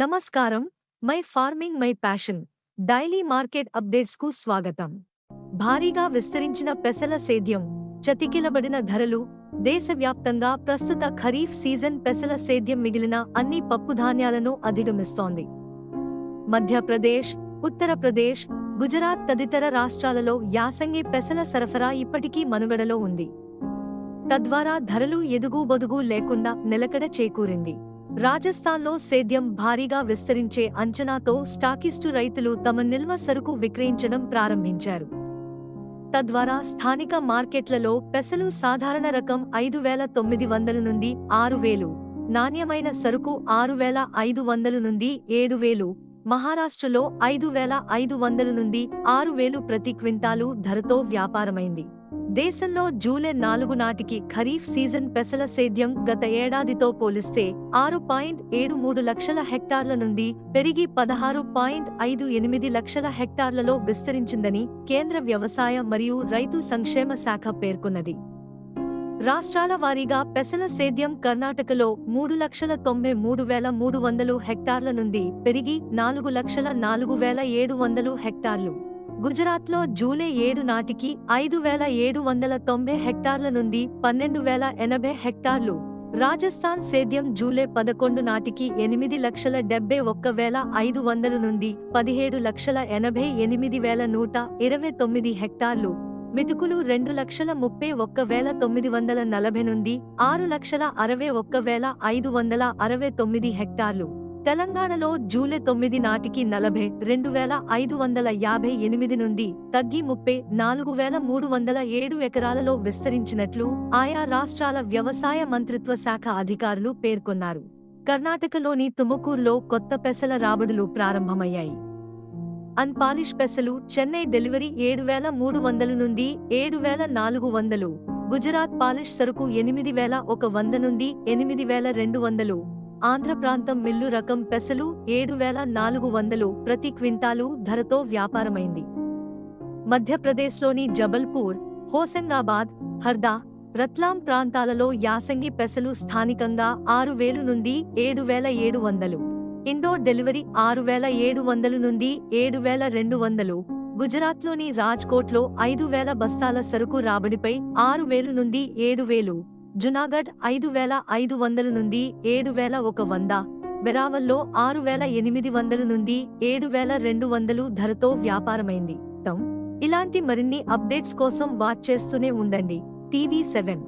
నమస్కారం. My farming my passion. Daily market అప్డేట్స్కు స్వాగతం. భారీగా విస్తరించిన పెసల సేద్యం చతికిలబడిన ధరలు దేశవ్యాప్తంగా ప్రస్తుత ఖరీఫ్ సీజన్ పెసల సేద్యం మిగిలిన అన్ని పప్పుధాన్యాలను అధిగమిస్తోంది. మధ్యప్రదేశ్ ఉత్తరప్రదేశ్ గుజరాత్ తదితర రాష్ట్రాలలో యాసంగి పెసల సరఫరా ఇప్పటికీ మనుగడలో ఉంది. తద్వారా ధరలు ఎదుగుబొదుగు లేకుండా నిలకడ చేకూరింది. రాజస్థాన్లో సేద్యం భారీగా విస్తరించే అంచనాతో స్టాకిస్టు రైతులు తమ నిల్వ సరుకు విక్రయించడం ప్రారంభించారు. తద్వారా స్థానిక మార్కెట్లలో పెసలు సాధారణ రకం ఐదు వేల తొమ్మిది వందల నుండి ఆరు వేలు నాణ్యమైన సరుకు ఆరు వేల ఐదు వందలు నుండి ఏడు వేలు మహారాష్ట్రలో ఐదు వేల ఐదు వందలు నుండి ఆరు వేలు ప్రతి క్వింటాలు ధరతో వ్యాపారమైంది. దేశంలో జూలై నాలుగు నాటికి ఖరీఫ్ సీజన్ పెసల సేద్యం గత ఏడాదితో పోలిస్తే ఆరు పాయింట్ ఏడు మూడు లక్షల హెక్టార్ల నుండి పెరిగి పదహారు పాయింట్ ఐదు ఎనిమిది లక్షల హెక్టార్లలో విస్తరించిందని కేంద్ర వ్యవసాయ మరియు రైతు సంక్షేమ శాఖ పేర్కొన్నది. రాష్ట్రాల వారీగా పెసల సేద్యం కర్ణాటకలో మూడు లక్షల తొంభై మూడు వేల మూడు వందలు హెక్టార్ల నుండి పెరిగి నాలుగు లక్షల నాలుగు వేల ఏడు వందలు హెక్టార్లు. గుజరాత్లో జూలై ఏడు నాటికి ఐదు వేల ఏడు వందల తొంభై హెక్టార్ల నుండి పన్నెండు వేల ఎనభై హెక్టార్లు. రాజస్థాన్ సేద్యం జూలై పదకొండు నాటికి ఎనిమిది లక్షల డెబ్బై ఒక్క వేల ఐదు వందల నుండి పదిహేడు లక్షల ఎనభై ఎనిమిది వేల నూట ఇరవై తొమ్మిది హెక్టార్లు. మిటుకులు రెండు లక్షల ముప్పై ఒక్క వేల తొమ్మిది వందల నలభై నుండి ఆరు లక్షల అరవై ఒక్క వేల ఐదు వందల అరవై తొమ్మిది హెక్టార్లు. తెలంగాణలో జూలై తొమ్మిది నాటికి నలభై రెండు వేల ఐదు వందల యాభై ఎనిమిది నుండి తగ్గి ముప్పై నాలుగు వేల మూడు వందల ఏడు ఎకరాలలో విస్తరించినట్లు ఆయా రాష్ట్రాల వ్యవసాయ మంత్రిత్వ శాఖ అధికారులు పేర్కొన్నారు. కర్ణాటకలోని తుముకూరులో కొత్త పెసల రాబడులు ప్రారంభమయ్యాయి. అన్పాలిష్ పెసలు చెన్నై డెలివరీ ఏడు వేల మూడు వందలు నుండి ఏడు వేల నాలుగు వందలు గుజరాత్ పాలిష్ సరుకు ఎనిమిది వేల ఒక వంద నుండి ఎనిమిది వేల రెండు వందలు ఆంధ్ర ప్రాంతం మిల్లు రకం పెసలు ఏడు వేల నాలుగు వందలు ప్రతి క్వింటాలు ధరతో వ్యాపారమైంది. మధ్యప్రదేశ్లోని జబల్పూర్ హోసంగాబాద్ హర్దా రత్లాం ప్రాంతాలలో యాసంగి పెసలు స్థానికంగా ఆరు వేలు నుండి ఏడు వేల ఏడు వందలు. ఇండోర్ డెలివరీ ఆరు వేల ఏడు వందలు నుండి ఏడు వేల రెండు వందలు. గుజరాత్లోని రాజ్కోట్లో ఐదు వేల బస్తాల సరుకు రాబడిపై ఆరు వేలు నుండి ఏడు వేలు. జునాగఢ్ ఐదు వేల ఐదు వందలు నుండి ఏడు వేల ఒక వంద వెరావల్లో ఆరు వేల ఎనిమిది వందలు నుండి ఏడు వేల రెండు వందలు ధరతో వ్యాపారమైంది. ఇలాంటి మరిన్ని అప్డేట్స్ కోసం వాచ్ చేస్తూనే ఉండండి. TV seven.